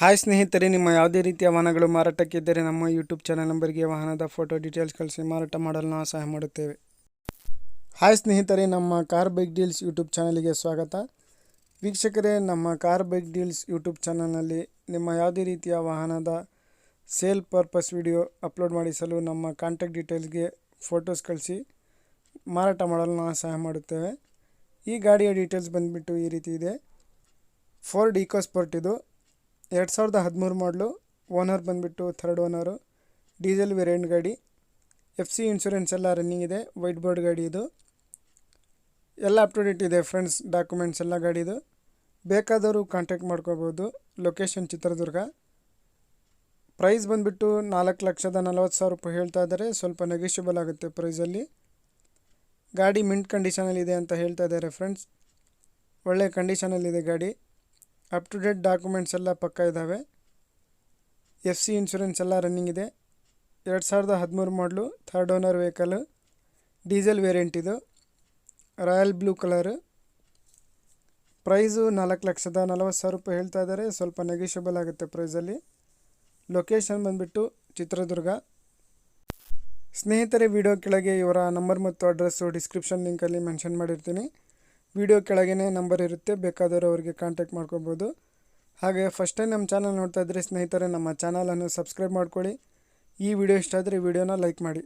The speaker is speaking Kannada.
ಹಾಯ್ ಸ್ನೇಹಿತರೆ, ನಿಮ್ಮ ಯಾವುದೇ ರೀತಿಯ ವಾಹನಗಳು ಮಾರಾಟಕ್ಕಿದ್ದರೆ ನಮ್ಮ ಯೂಟ್ಯೂಬ್ ಚಾನಲ್ ನಂಬರ್ಗೆ ವಾಹನದ ಫೋಟೋ ಡೀಟೇಲ್ಸ್ ಕಳಿಸಿ, ಮಾರಾಟ ಮಾಡಲು ನಾವು ಸಹಾಯ ಮಾಡುತ್ತೇವೆ. ಹಾಯ್ ಸ್ನೇಹಿತರೆ, ನಮ್ಮ ಕಾರ್ ಬೈಕ್ ಡೀಲ್ಸ್ ಯೂಟ್ಯೂಬ್ ಚಾನಲಿಗೆ ಸ್ವಾಗತ. ವೀಕ್ಷಕರೇ, ನಮ್ಮ ಕಾರ್ ಬೈಕ್ ಡೀಲ್ಸ್ ಯೂಟ್ಯೂಬ್ ಚಾನಲ್ನಲ್ಲಿ ನಿಮ್ಮ ಯಾವುದೇ ರೀತಿಯ ವಾಹನದ ಸೇಲ್ ಪರ್ಪಸ್ ವಿಡಿಯೋ ಅಪ್ಲೋಡ್ ಮಾಡಿಸಲು ನಮ್ಮ ಕಾಂಟ್ಯಾಕ್ಟ್ ಡೀಟೇಲ್ಸ್ಗೆ ಫೋಟೋಸ್ ಕಳಿಸಿ, ಮಾರಾಟ ಮಾಡಲು ನಾವು ಸಹಾಯ ಮಾಡುತ್ತೇವೆ. ಈ ಗಾಡಿಯ ಡೀಟೇಲ್ಸ್ ಬಂದುಬಿಟ್ಟು ಈ ರೀತಿ ಇದೆ. ಫೋರ್ಡ್ ಈಕೋಸ್ಪೋರ್ಟ್ ಇದು. ಎರಡು ಸಾವಿರದ ಹದಿಮೂರು ಮಾಡಲು ಓನರ್ ಬಂದುಬಿಟ್ಟು ಥರ್ಡ್ ಓನರು. ಡೀಸೆಲ್ ವೇರಿಯಂಟ್ ಗಾಡಿ, ಎಫ್ ಸಿ ಇನ್ಶೂರೆನ್ಸ್ ಎಲ್ಲ ರನ್ನಿಂಗ್ ಇದೆ, ವೈಟ್ ಬೋರ್ಡ್ ಗಾಡಿ ಇದು. ಎಲ್ಲ ಅಪ್ ಟು ಡೇಟ್ ಇದೆ ಫ್ರೆಂಡ್ಸ್ ಡಾಕ್ಯುಮೆಂಟ್ಸ್ ಎಲ್ಲ ಗಾಡಿದು ಬೇಕಾದವರು ಕಾಂಟ್ಯಾಕ್ಟ್ ಮಾಡ್ಕೋಬೋದು ಲೊಕೇಶನ್ ಚಿತ್ರದುರ್ಗ. ಪ್ರೈಸ್ ಬಂದುಬಿಟ್ಟು ನಾಲ್ಕು ಲಕ್ಷದ ನಲವತ್ತು ಸಾವಿರ ರೂಪಾಯಿ ಹೇಳ್ತಾ ಇದ್ದಾರೆ, ಸ್ವಲ್ಪ ನೆಗೋಷಿಯಬಲ್ ಆಗುತ್ತೆ ಪ್ರೈಸಲ್ಲಿ ಗಾಡಿ ಮಿಂಟ್ ಕಂಡೀಷನಲ್ಲಿದೆ ಅಂತ ಹೇಳ್ತಾ ಇದ್ದಾರೆ ಫ್ರೆಂಡ್ಸ್ ಒಳ್ಳೆ ಕಂಡೀಷನಲ್ಲಿದೆ ಗಾಡಿ. ಅಪ್ ಟು ಡೇಟ್ ಡಾಕ್ಯುಮೆಂಟ್ಸ್ ಎಲ್ಲ ಪಕ್ಕ ಇದ್ದಾವೆ ಎಫ್ ಸಿ ಇನ್ಶೂರೆನ್ಸ್ ಎಲ್ಲ ರನ್ನಿಂಗ್ ಇದೆ. ಎರಡು ಸಾವಿರದ ಹದಿಮೂರು ಮಾಡಲು third owner vehicle diesel variant ಇದು. ರಾಯಲ್ ಬ್ಲೂ ಕಲರು ಪ್ರೈಸು ನಾಲ್ಕು ಲಕ್ಷದ ನಲವತ್ತು ಸಾವಿರ ರೂಪಾಯಿ ಹೇಳ್ತಾ ಇದ್ದಾರೆ. ಸ್ವಲ್ಪ ನೆಗೋಷಿಯಬಲ್ ಆಗುತ್ತೆ ಪ್ರೈಸಲ್ಲಿ ಲೊಕೇಶನ್ ಬಂದುಬಿಟ್ಟು ಚಿತ್ರದುರ್ಗ. ಸ್ನೇಹಿತರೆ ವಿಡಿಯೋ ಕೆಳಗೆ ಇವರ ನಂಬರ್ ಮತ್ತು ಅಡ್ರೆಸ್ಸು ಡಿಸ್ಕ್ರಿಪ್ಷನ್ ಲಿಂಕಲ್ಲಿ ಮೆನ್ಷನ್ ಮಾಡಿರ್ತೀನಿ. ವಿಡಿಯೋ ಕೆಳಗೇ ನಂಬರ್ ಇರುತ್ತೆ, ಬೇಕಾದವರು ಅವರಿಗೆ ಕಾಂಟ್ಯಾಕ್ಟ್ ಮಾಡ್ಕೋಬೋದು. ಹಾಗೆ ಫಸ್ಟ್ ಟೈಮ್ ನಮ್ಮ ಚಾನಲ್ ನೋಡ್ತಾ ಇದ್ದರೆ ಸ್ನೇಹಿತರೆ, ನಮ್ಮ ಚಾನಲನ್ನು ಸಬ್ಸ್ಕ್ರೈಬ್ ಮಾಡ್ಕೊಳ್ಳಿ. ಈ ವಿಡಿಯೋ ಇಷ್ಟ ಆದರೆ ವಿಡಿಯೋನ ಲೈಕ್ ಮಾಡಿ.